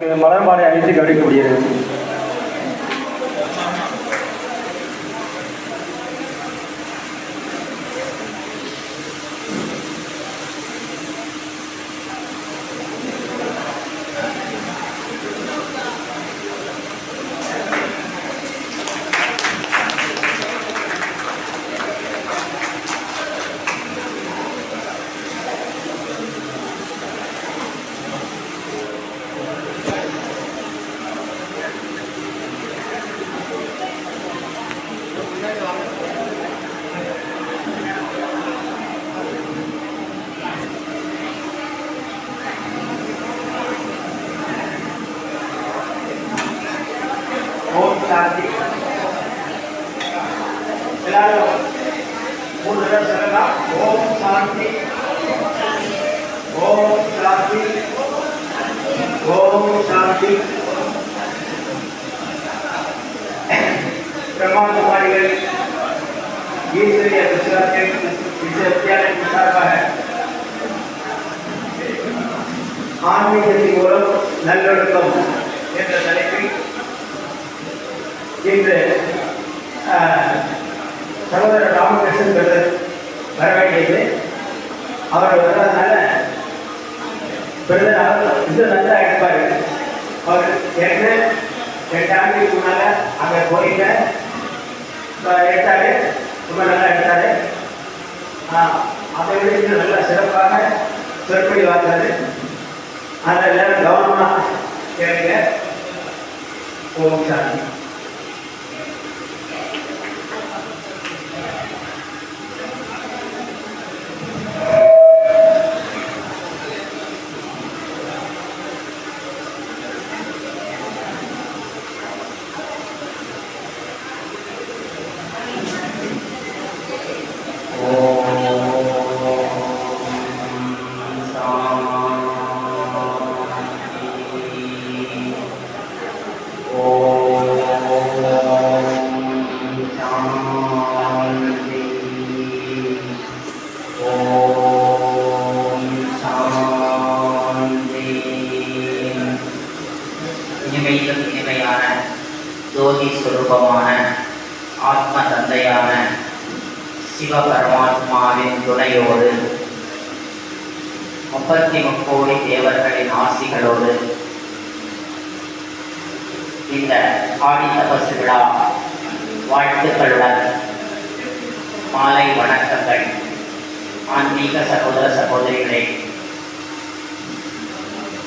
மலர் மாலை அணிந்து கவனிக்கக்கூடியது ஓம் சாந்தி எல்லாரும் மூணு தடவை சொல்லலாம் ஓம் சாந்தி ஓம் சாந்தி ஓம் சாந்தி பிரம்மாகுமாரிகள் ஈஸ்வரிய விஸ்வாசியம் வித்யாலயம் சார்பாக ஆன்மீகத்தின் மூலம் நல்லொழுக்கம் என்ற தலைப்பில் இன்று சகோதரர் ராமகிருஷ்ணன் பிரதர் வர வேண்டியது. அவர் வர்றதுனால பிரதர் அவர் இது நல்லா எடுப்பார் அவர் ஏற்கனவே ரெண்டு ஆண்டுக்கு முன்னால அங்கே போயிட்ட எடுத்தாரு ரொம்ப நல்லா எடுத்தாரு. அதை விட இன்னும் நல்லா சிறப்பாக சொற்பொழி வாக்குறாரு அதெல்லாம் கவனமாக கேட்க ஓம் சாந்தி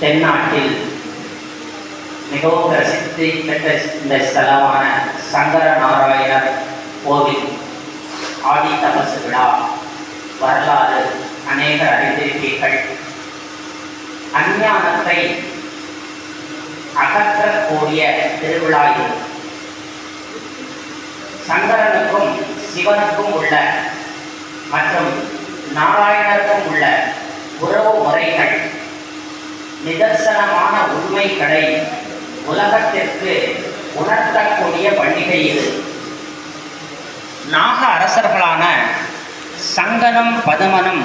தென்னாட்டில் மிகவும் பிரசித்தி பெற்ற இந்த ஸ்தலமான சங்கர நாராயணர் கோவில் ஆடி தபசு விழா வரலாறு அநேகர் அறிந்திருப்பீர்கள். அஞ்ஞானத்தை அகற்றக்கூடிய திருவிழா இது. சங்கரனுக்கும் சிவனுக்கும் உள்ள மற்றும் நாராயணருக்கும் உள்ள உறவு முறைகள் நிதர்சனமான உண்மைகளை உலகத்திற்கு உணர்த்தக்கூடிய பண்டிகை இது. நாக அரசர்களான சங்கனம் பதுமனம்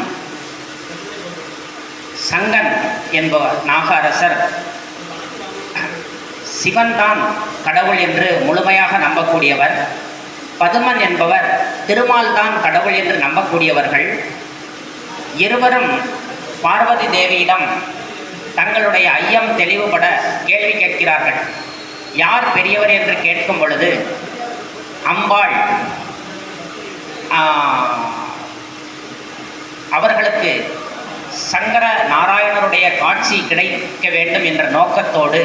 சங்கன் என்பவர் நாக அரசர். சிவன்தான் கடவுள் என்று முழுமையாக நம்பக்கூடியவர். பதுமன் என்பவர் திருமால் தான் கடவுள் என்று நம்பக்கூடியவர்கள். இருவரும் பார்வதி தேவியிடம் தங்களுடைய ஐயம் தெளிவுபட கேள்வி கேட்கிறார்கள். யார் பெரியவர் என்று கேட்கும் பொழுது அம்பாள் அவர்களுக்கு சங்கர நாராயணருடைய காட்சி கிடைக்க வேண்டும் என்ற நோக்கத்தோடு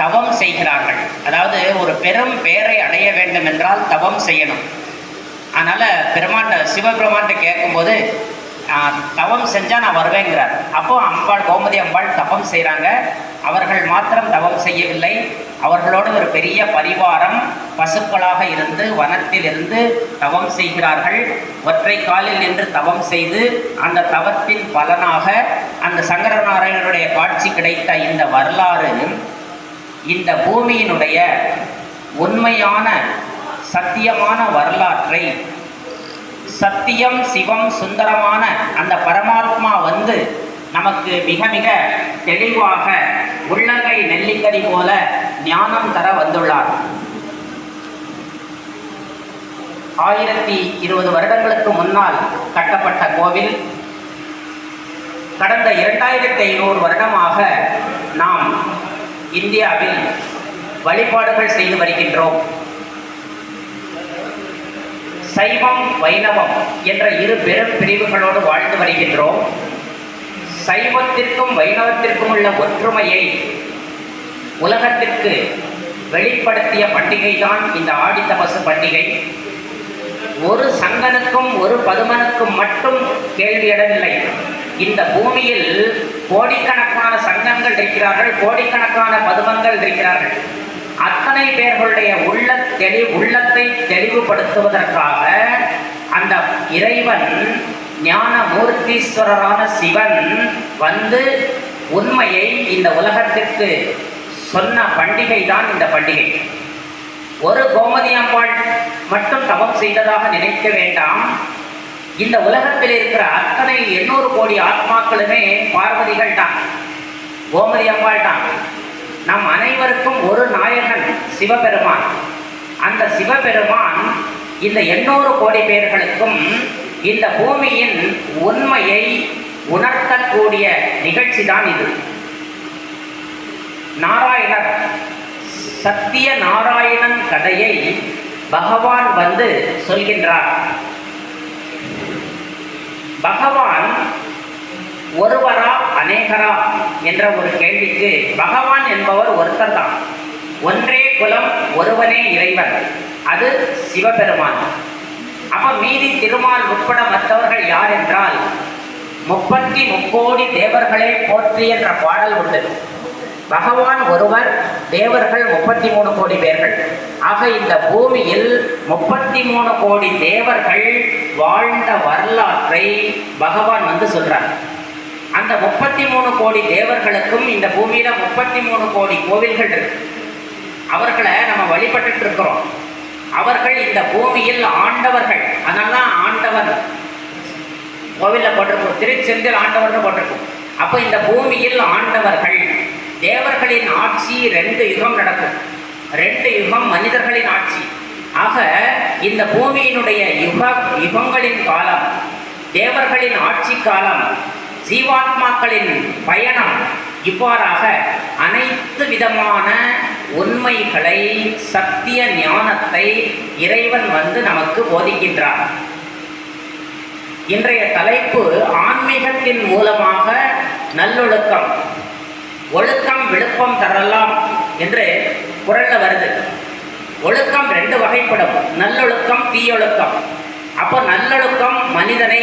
தவம் செய்கிறார்கள். அதாவது ஒரு பெரும் பெயரை அடைய வேண்டும் என்றால் தவம் செய்யணும். அதனால் பெருமாண்ட சிவபெருமான்கிட்ட கேட்கும்போது தவம் செஞ்சால் நான் வருவேங்கிறார். அப்போ அம்பாள் கோமதி அம்பாள் தவம் செய்கிறாங்க அவர்கள் மாத்திரம் தவம் செய்யவில்லை. அவர்களோடு ஒரு பெரிய பரிவாரம் பசுக்களாக இருந்து வனத்தில் இருந்து தவம் செய்கிறார்கள். ஒற்றை காலில் நின்று தவம் செய்து அந்த தவத்தின் பலனாக அந்த சங்கரநாராயணனுடைய காட்சி கிடைத்த இந்த வரலாறு இந்த பூமியினுடைய உண்மையான சத்தியமான வரலாற்றை சத்தியம் சிவம் சுந்தரமான அந்த பரமாத்மா வந்து நமக்கு மிக மிக தெளிவாக உள்ளங்கை நெல்லிக்கனி போல ஞானம் தர வந்துள்ளார். ஆயிரத்தி இருபது வருடங்களுக்கு முன்னால் கட்டப்பட்ட கோவில் கடந்த இரண்டாயிரத்தி ஐநூறு வருடமாக நாம் இந்தியாவில் வழிபாடுகள் செய்து வருகின்றோம். சைவம் வைணவம் என்ற இரு பெரும் பிரிவுகளோடு வாழ்ந்து வருகின்றோம். சைவத்திற்கும் வைணவத்திற்கும் உள்ள ஒற்றுமையை உலகத்திற்கு வெளிப்படுத்திய பண்டிகை தான் இந்த ஆடி தபசு பண்டிகை. ஒரு சங்கனுக்கும் ஒரு பதுமனுக்கும் மட்டும் கேள்வியிடவில்லை இந்த பூமியில் கோடிக்கணக்கான சங்கங்கள் இருக்கிறார்கள் கோடிக்கணக்கான பதுமங்கள் இருக்கிறார்கள். அத்தனை பேர்களுடைய உள்ள தெளி உள்ளத்தை தெளிவுபடுத்துவதற்காக அந்த இறைவன் ஞான மூர்த்தீஸ்வரரான சிவன் வந்து உண்மையை இந்த உலகத்திற்கு சொன்ன பண்டிகை தான் இந்த பண்டிகை. ஒரு கோமதி அம்பாள் மட்டும் தவம் செய்ததாக நினைக்க வேண்டாம். இந்த உலகத்தில் இருக்கிற அத்தனை எண்ணூறு கோடி ஆத்மாக்களுமே பார்வதிகள் தான் கோமதி அம்பாள் தான் நம் அனைவருக்கும் ஒரு நாயகன் சிவபெருமான். அந்த சிவபெருமான் இந்த எண்ணூறு கோடி பேர்களுக்கும் இந்த பூமியின் உண்மையை உணர்த்தக்கூடிய நிகழ்ச்சி தான் இது. நாராயணர் சத்திய நாராயணன் கதையை பகவான் வந்து சொல்கின்றார். பகவான் ஒருவரா அநேகரா என்ற ஒரு கேள்விக்கு பகவான் என்பவர் ஒருத்தர் தான் ஒன்றே குலம் ஒருவனே இறைவன். அது சிவபெருமான். அப்ப மீதி திருமால் உட்பட மற்றவர்கள் யார் என்றால் முப்பத்தி முக்கோடி தேவர்களே போற்றி என்ற பாடல் உண்டு. பகவான் ஒருவர் தேவர்கள் முப்பத்தி மூணு கோடி பேர்கள். ஆக இந்த பூமியில் முப்பத்தி மூணு கோடி தேவர்கள் வாழ்ந்த வரலாற்றை பகவான் வந்து சொல்றார். அந்த முப்பத்தி மூணு கோடி தேவர்களுக்கும் இந்த பூமியில முப்பத்தி மூணு கோடி கோவில்கள் இருக்கு. அவர்களை நம்ம வழிபட்டு இருக்கிறோம். அவர்கள் இந்த பூமியில் ஆண்டவர்கள். அதனால்தான் ஆண்டவன் கோவிலில் போட்டிருக்கும். திருச்செந்தில் ஆண்டவர்னு போட்டிருக்கும். அப்போ இந்த பூமியில் ஆண்டவர்கள். தேவர்களின் ஆட்சி ரெண்டு யுகம் நடக்கும். ரெண்டு யுகம் மனிதர்களின் ஆட்சி. ஆக இந்த பூமியினுடைய யுக யுகங்களின் காலம் தேவர்களின் ஆட்சி காலம் ஜீவாத்மாக்களின் பயணம் இவ்வாறாக அனைத்து விதமான உண்மைகளை சத்திய ஞானத்தை இறைவன் வந்து நமக்கு போதிக்கின்றார். இன்றைய தலைப்பு ஆன்மீகத்தின் மூலமாக நல்லொழுக்கம் ஒழுக்கம் விழுப்பம் தரலாம் என்று குரல்ல வருது. ஒழுக்கம் ரெண்டு வகைப்படும். நல்லொழுக்கம் தீயொழுக்கம். அப்போ நல்லொழுக்கம் மனிதனை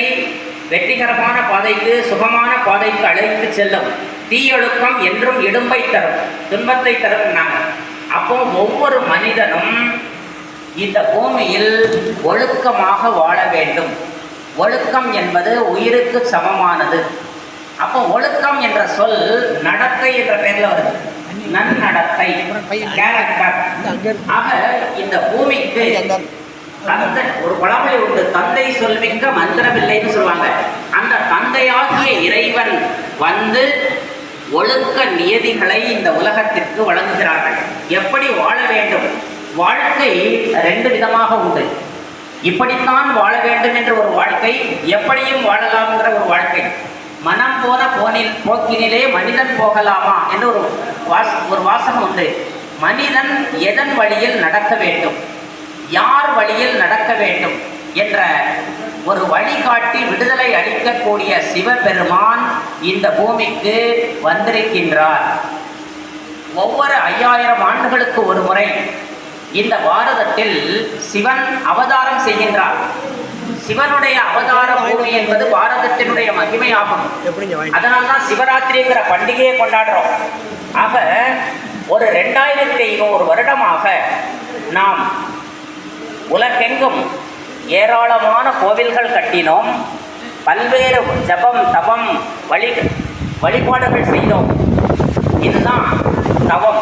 வெற்றிகரமான பாதைக்கு சுகமான பாதைக்கு அழைத்து செல்லும். தீயொழுக்கம் என்றும் இடும்பை தரும் துன்பத்தை தரும் நாங்கள் அப்போ ஒவ்வொரு மனிதனும் இந்த பூமியில் ஒழுக்கமாக வாழ வேண்டும். ஒழுக்கம் என்பது உயிருக்கு சமமானது. அப்போ ஒழுக்கம் என்ற சொல் நடத்தை என்ற பெயர்ல வருது. நன்னடத்தை கேரக்டர் ஆக இந்த பூமிக்கு தந்தை ஒரு பழமொழி உண்டு. தந்தை சொல்மிக்க மந்திரமில்லைன்னு சொல்லுவாங்க. அந்த தந்தையாகிய இறைவன் வந்து ஒழுக்க நியதிகளை இந்த உலகத்திற்கு வழங்குகிறார்கள். எப்படி வாழ வேண்டும்? வாழ்க்கை ரெண்டு விதமாக உண்டு. இப்படித்தான் வாழ வேண்டும் என்ற ஒரு வாழ்க்கை எப்படியும் வாழலாம்ங்கிற ஒரு வாழ்க்கை. மனம் போன போனில் போக்கினிலே மனிதன் போகலாமா என்று ஒரு வாஸ் ஒரு வாசம் உண்டு. மனிதன் எதன் வழியில் நடக்க வேண்டும்? யார் வழியில் நடக்க வேண்டும் என்ற ஒரு வழிகாட்டி விடுதலை அளிக்கக்கூடிய சிவபெருமான் இந்த பூமிக்கு வந்திருக்கின்றார். ஒவ்வொரு ஐயாயிரம் ஆண்டுகளுக்கு ஒரு முறை இந்த பாரதத்தில் சிவன் அவதாரம் செய்கின்றார். சிவனுடைய அவதார பூமி என்பது பாரதத்தினுடைய மகிமையாகும். அதனால்தான் சிவராத்திரிங்கிற பண்டிகையை கொண்டாடுறோம். ஆக ஒரு ரெண்டாயிரத்தி ஐநூறு வருடமாக நாம் உலகெங்கும் ஏராளமான கோவில்கள் கட்டினோம். பல்வேறு ஜபம் தபம் வழி வழிபாடுகள் செய்தோம். இதுதான் தவம்.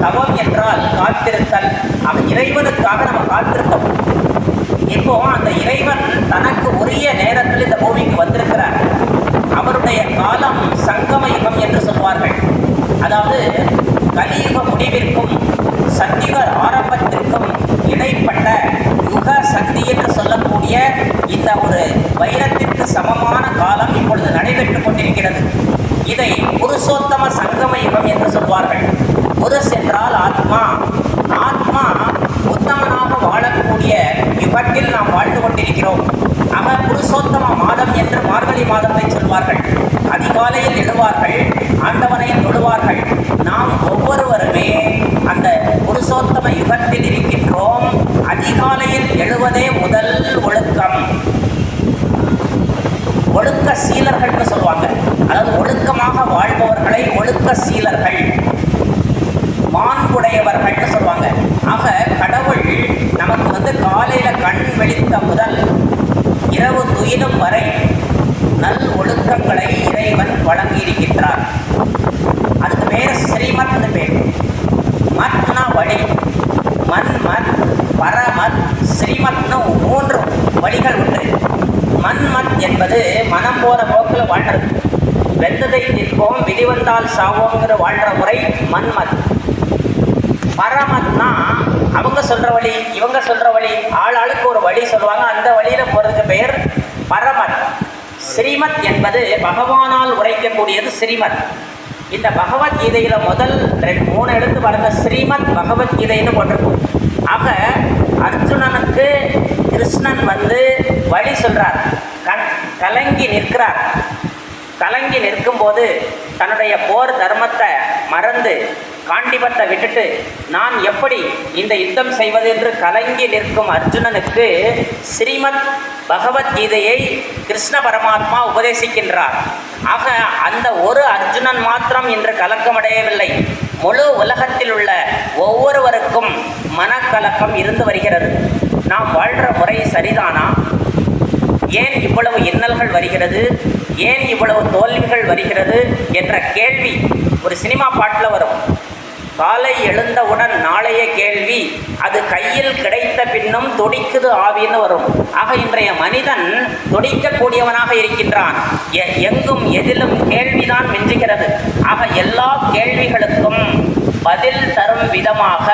தவம் என்றால் காத்திருத்தல். அவன் இறைவனுக்காக நம்ம காத்திருக்கோம். இப்போ அந்த இறைவன் தனக்கு உரிய நேரத்தில் இந்த பூமிக்கு வந்திருக்கிறார். அவருடைய காலம் சங்கம யுகம் என்று சொல்வார்கள். அதாவது கலியுக முடிவிற்கும் சத்தியுக ஆரம்பத்திற்கும் இடைப்பட்ட யுக சக்தி என்று சொல்லக்கூடிய இந்த ஒரு வைரத்திற்கு சமமான காலம் இப்பொழுது நடைபெற்றுக் கொண்டிருக்கிறது இதை புருஷோத்தம சங்கம யுகம் என்று சொல்வார்கள் புருஷ் என்றால் ஆத்மா ஆத்மா உத்தமனாக வாழக்கூடிய யுகத்தில் நாம் வாழ்ந்து கொண்டிருக்கிறோம் ஆக புருஷோத்தம மாதம் என்று மார்கழி மாதத்தை சொல்வார்கள் அதிகாலையில் எழுவார்கள் ஆண்டவனை தொழுவார்கள் நாம் ஒவ்வொருவருமே அந்த புருஷோத்தம யுகத்தில் இருக்கின்றோம் அதிகாலையில் எழுவதே முதல் ஒழுக்கம் ஒழுக்க சீலர்கள்னு சொல்லுவாங்க. அதாவது ஒழுக்கமாக வாழ்பவர்களை ஒழுக்க சீலர்கள். மாண்புடையவர்கள்னு சொல்லுவாங்க. ஆக கடவுள் நமக்கு வந்து காலையில கண் வெளித்த முதல் இரவு துயிலும் வரை நல் ஒழுக்கங்களை இறைவன் வழங்கி இருக்கின்றார் அதுக்கு பேர் ஸ்ரீமத்னு பேர். மத்னா வழி. மன்மத் பரமத் ஸ்ரீமத்னு மூன்று வழிகள் உண்டு. மன்மத் என்பது மனம் போற போக்கில் வாழ்றது வெந்ததை நிற்போம் விதி வந்தால் சாவோங்கிற வாழ்ற முறை மன்மத் பரமத்னா அவங்க சொல்ற வழி இவங்க சொல்ற வழி ஆள் ஆளுக்கு ஒரு வழி சொல்லுவாங்க. அந்த வழியில போறதுக்கு பெயர் பரமத் ஸ்ரீமத் என்பது பகவானால் உரைக்கக்கூடியது ஸ்ரீமத். இந்த பகவத்கீதையில முதல் ரெண்டு மூணு எழுத்து வளர்ந்த ஸ்ரீமத் பகவத்கீதைன்னு போட்டிருக்கும். ஆக அர்ஜுனனுக்கு கிருஷ்ணன் வந்து வழி சொல்கிறார் கண் கலங்கி நிற்கிறார். கலங்கி நிற்கும்போது தன்னுடைய போர் தர்மத்தை மறந்து காண்டிபத்தை விட்டுட்டு நான் எப்படி இந்த யுத்தம் செய்வது? என்று கலங்கி நிற்கும் அர்ஜுனனுக்கு ஸ்ரீமத் பகவத்கீதையை கிருஷ்ண பரமாத்மா உபதேசிக்கின்றார். ஆக அந்த ஒரு அர்ஜுனன் மாத்திரம் இன்று கலக்கமடையவில்லை. முழு உலகத்தில் உள்ள ஒவ்வொருவருக்கும் மனக்கலக்கம் இருந்து வருகிறது. நாம் வாழ்கிற முறை சரிதானா? ஏன் இவ்வளவு இன்னல்கள் வருகிறது? ஏன் இவ்வளவு தோல்விகள் வருகிறது? என்ற கேள்வி ஒரு சினிமா பாட்டில் வரும். காலை எழுந்தவுடன் நாளைய கேள்வி அது கையில் கிடைத்த பின்னும் துடிக்குது ஆவின்னு வரும். ஆக இன்றைய மனிதன் துடிக்கக்கூடியவனாக இருக்கின்றான். எங்கும் எதிலும் கேள்விதான் மிஞ்சுகிறது. ஆக எல்லா கேள்விகளுக்கும் பதில் தரும் விதமாக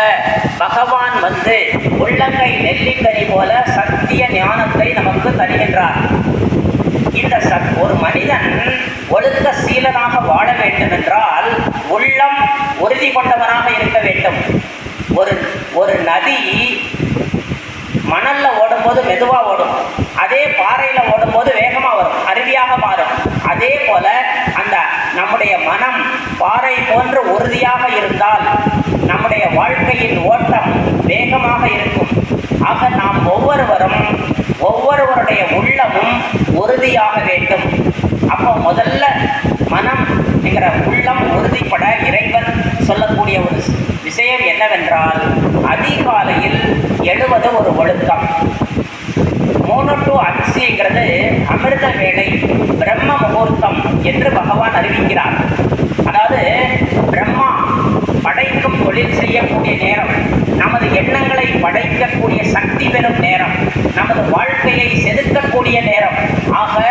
பகவான் வந்து உள்ளங்கை நெல்லிக்கனி போல சத்திய ஞானத்தை நமக்கு தருகின்றார். இந்த சத் ஒரு மனிதன் ஒழுக்க சீலனாக வாழ வேண்டும் என்றால் உள்ளம் உறுதி கொண்டவனாக இருக்க வேண்டும். ஒரு ஒரு நதி மணல்ல ஓடும்போது மெதுவாக ஓடும். அதே பாறையில் ஓடும்போது வேகமாக வரும் அருவியாக மாறும். அதே போல அந்த நம்முடைய மனம் பாறை போன்று உறுதியாக இருந்தால் நம்முடைய வாழ்க்கையின் ஓட்டம் வேகமாக இருக்கும். ஆக நாம் ஒவ்வொருவரும் ஒவ்வொருவருடைய உள்ளமும் உறுதியாக வேண்டும். அப்போ முதல்ல மனம் என்கிற உள்ளம் உறுதிப்பட இறைவன் சொல்லக்கூடிய ஒரு விஷயம் என்னவென்றால் அதிகாலையில் எழுவது ஒரு ஒழுக்கம். மூணு டு அஞ்சுங்கிறது அமிர்த வேலை பிரம்ம முகூர்த்தம் என்று பகவான் அறிவிக்கிறார். அதாவது பிரம்மா படைக்கும் தொழில் செய்யக்கூடிய நேரம் நமது எண்ணங்களை படைக்கக்கூடிய சக்தி பெறும் நேரம் நமது வாழ்க்கையை செதுக்கக்கூடிய நேரம். ஆக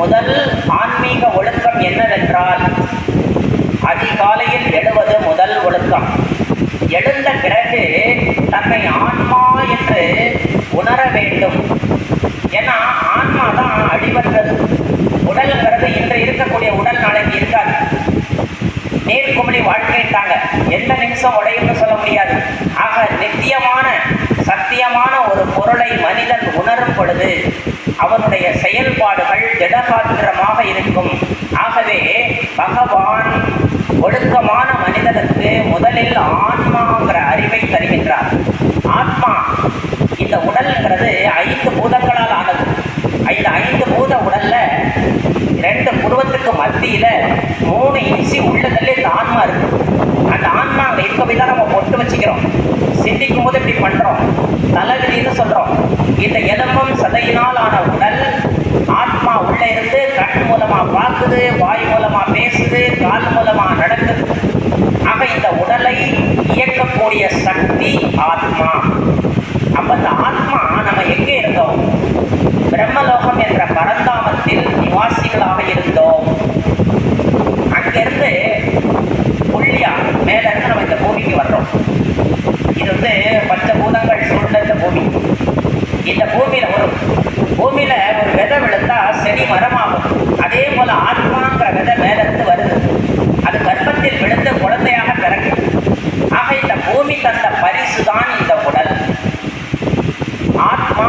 முதல் ஆன்மீக ஒழுக்கம் என்னவென்றால் அதிகாலையில் எழுவது முதல் ஒழுக்கம். எழுந்த பிறகு தன்னை ஆன்மா என்று உணர வேண்டும். ஏன்னா ஆன்மா தான் அடிபட்டது உடல்ங்கிறது இன்று இருக்கக்கூடிய உடல் நாளைக்கு இருக்காது. நேர்குமடி வாழ்க்கைட்டாங்க எந்த நிமிஷம் உடையும்னு சொல்ல முடியாது. ஆக நித்தியமான சத்தியமான ஒரு பொருளை மனிதன் உணரும் பொழுது அவனுடைய செயல்பாடுகள் திடகாத்திரமாக இருக்கும். ஆகவே பகவான் ஒழுக்கமான மனிதனுக்கு முதலில் ஆன்மாங்கிற அறிவை தருகின்றார். ஆத்மா இந்த உடல்ங்கிறது ஐந்து பூதங்களால் ஆனது. இந்த ஐந்து பூத உடல்ல ரெண்டு புருவத்துக்கு மத்தியில மூணு இன்ச்சு உள்ளதுலேயே இந்த ஆன்மா இருக்கு. அந்த ஆன்மா அங்கே இருக்க போய் தான் நம்ம பொட்டு வச்சுக்கிறோம். சிந்திக்கும் போது இப்படி பண்ணுறோம் தலைவிதின்னு சொல்கிறோம் இந்த இடமும் சதையினால் ஆன உடல் ஆத்மா உள்ள இருந்து கண் மூலமா பார்க்குது வாய் மூலமா பேசுது கால் மூலமா நடக்குது ஆக இந்த உடலை இயக்கக்கூடிய சக்தி ஆத்மா அப்ப இந்த ஆத்மா நம்ம எங்கே இருந்தோம் பிரம்மலோகம் என்ற பரந்தாமத்தில் நிவாசிகளாக இருந்தோம் வர்றோம் இது வந்து பஞ்சபூதங்கள் சூழ்ந்த இந்த பூமி இந்த பூமியில ஒரு பூமியில ஒரு விதை விழுந்தா செடி மரமாகும் அதே போல ஆத்மாங்கிற விதை மேல இருந்து வருது அது கர்ப்பத்தில் விழுந்து குழந்தையாக பிறக்குது ஆக இந்த பூமி தந்த பரிசு தான் இந்த உடல் ஆத்மா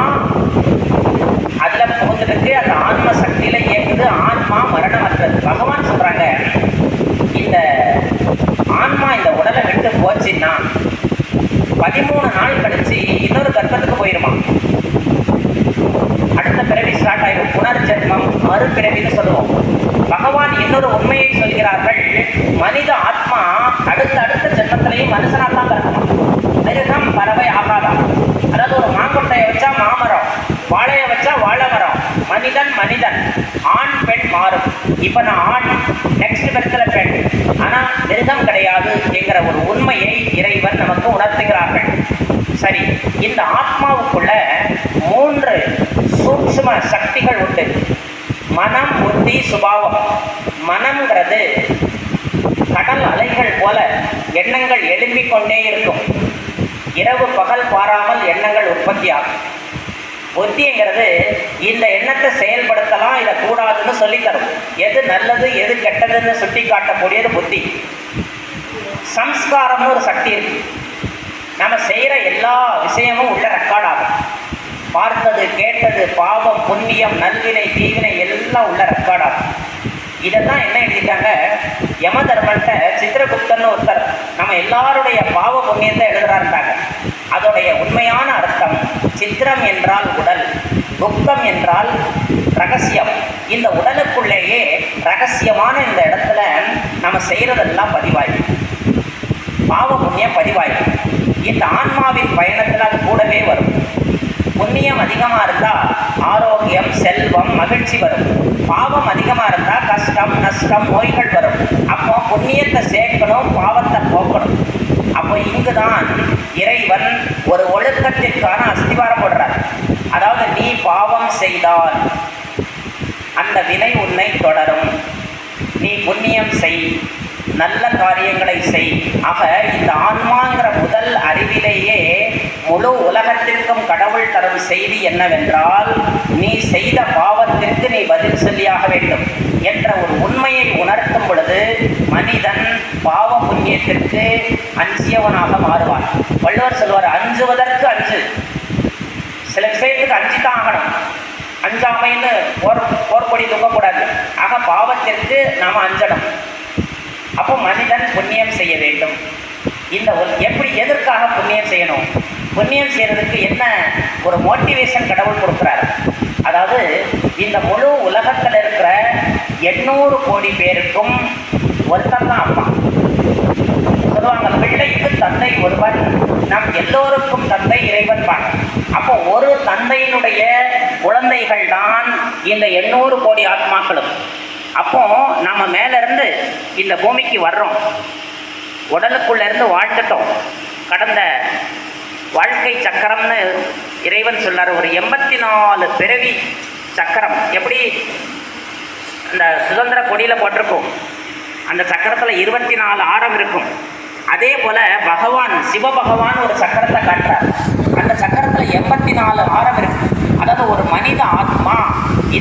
அதுல புகுந்துருக்கு அந்த ஆன்ம சக்தியில இயங்குது ஆன்மா மரணமற்றது பகவான் சொல்றாங்க இந்த ஆன்மா இந்த உடலை விட்டு போச்சுன்னா பதிமூணு நாள் கழிச்சு இன்னொரு கர்ப்பத்துக்கு போயிருமா அடுத்த பிறவி ஸ்டார்ட் ஆயிடும் புனர்ஜென்மம் மறுபிறவின்னு சொல்லுவோம் பகவான் இன்னொரு உண்மையை சொல்கிறார்கள் மனித ஆத்மா அடுத்த அடுத்த ஜென்மத்திலையும் மனுஷனாக தான் பிறக்கணும் மிருகம் பறவை ஆகாதான் அதாவது ஒரு மாங்கொட்டையை வச்சா மாமரம் வாழையை வச்சா வாழை மரம் மனிதன் மனிதன் ஆண் பெண் மாறும் இப்போ நான் ஆண் நெக்ஸ்ட் பெருத்துல பெண். ஆனால் மிருகம் கிடையாது என்கிற ஒரு உண்மையை இறைவன் நமக்கு உணர்த்துகிறார்கள். சரி இந்த ஆத்மாவுக்குள்ள மூன்று சூக்ஷ்ம சக்திகள் உண்டு. மனம் புத்தி சுபாவம். மனம்ங்கிறது கடல் அலைகள் போல எண்ணங்கள் எழும்பிக் கொண்டே இருக்கும். இரவு பகல் பாராமல் எண்ணங்கள் உற்பத்தியாகும். புத்திங்கிறது இந்த எண்ணத்தை செயல்படுத்தலாம் இதை கூடாதுன்னு சொல்லித் தரும் எது நல்லது எது கெட்டதுன்னு சுட்டி காட்டக்கூடியது புத்தி. சம்ஸ்காரம்னு ஒரு சக்தி இருக்கு. நம்ம செய்கிற எல்லா விஷயமும் உள்ள ரெக்கார்ட் ஆகும். பார்த்தது கேட்டது பாவம் புண்ணியம் நல்வினை தீவினை எல்லாம் உள்ள ரெக்கார்ட் ஆகும். இதைத்தான் என்ன எழுதிட்டாங்க யம தர்மன்ட்ட சித்திரகுப்தன் ஒருத்தர் நம்ம எல்லாருடைய பாவ புண்ணியத்தை எழுதுறாருந்தாங்க அதோடைய உண்மையான அர்த்தம் சித்திரம் என்றால் உடல் துக்கம் என்றால் ரகசியம். இந்த உடலுக்குள்ளேயே ரகசியமான இந்த இடத்துல நம்ம செய்கிறதெல்லாம் பதிவாயிடும். பாவ புண்ணியம் பதிவாயிடும். இந்த ஆன்மாவின் பயணத்தில் அது கூடவே வரும். புண்ணியம் அதிகமாக இருந்தால் ஆரோக்கியம் செல்வம் மகிழ்ச்சி வரும். பாவம் அதிகமாக இருந்தால் கஷ்டம் நஷ்டம் நோய்கள் வரும். அப்போ புண்ணியத்தை சேர்க்கணும் பாவத்தை போக்கணும். அப்போ இங்கு தான் இறைவன் ஒரு ஒழுக்கத்திற்கான அஸ்திவாரம் போடுறார். அதாவது நீ பாவம் செய்தால் அந்த வினை உன்னை தொடரும். நீ புண்ணியம் செய் நல்ல காரியங்களை செய். ஆக இந்த ஆன்மாங்கிற முதல் அறிவிலேயே முழு உலகத்திற்கும் கடவுள் தரும் செய்தி என்னவென்றால் நீ செய்த பாவத்திற்கு நீ பதில் சொல்லியாக வேண்டும். என்ற ஒரு உண்மையை உணர்த்தும் பொழுது மனிதன் பாவ புண்ணியத்திற்கு அஞ்சியவனாக மாறுவான். வள்ளுவர் சொல்வார் அஞ்சுவதற்கு அஞ்சு. சில விஷயத்துக்கு அஞ்சு தான் ஆகணும். அஞ்சாமைன்னு போர் போர்க்கொடி தூக்கக்கூடாது ஆக பாவத்திற்கு நாம் அஞ்சணும். அப்போ மனிதன் புண்ணியம் செய்ய வேண்டும். இந்த எப்படி எதற்காக புண்ணியம் செய்யணும்? புண்ணியம் செய்யறதுக்கு என்ன ஒரு மோட்டிவேஷன் கடவுள் கொடுக்குறாரு? அதாவது இந்த முழு உலகத்தில் இருக்கிற எண்ணூறு கோடி பேருக்கும் ஒருத்தர் தான் அப்பா. சொல்லுவாங்க பிள்ளைக்கு தந்தை ஒருவன் நம் எல்லோருக்கும் தந்தை இறைவன் தான். அப்போ ஒரு தந்தையினுடைய குழந்தைகள் தான் இந்த எண்ணூறு கோடி ஆத்மாக்களும். அப்போ நம்ம மேலேருந்து இந்த பூமிக்கு வர்றோம். உடலுக்குள்ளேருந்து வாழ்ந்துட்டோம். கடந்த வாழ்க்கை சக்கரம்னு இறைவன் சொல்லார் ஒரு எண்பத்தி நாலு பிறவி சக்கரம். எப்படி? இந்த சுதந்திர கொடியில் போட்டிருக்கும். அந்த சக்கரத்தில் இருபத்தி நாலு ஆரம் இருக்கும். அதே போல் பகவான் சிவபகவான் ஒரு சக்கரத்தை காட்டுறார். அந்த சக்கரத்தில் எண்பத்தி நாலு ஆரம் இருக்கு அதாவது ஒரு மனித ஆத்மா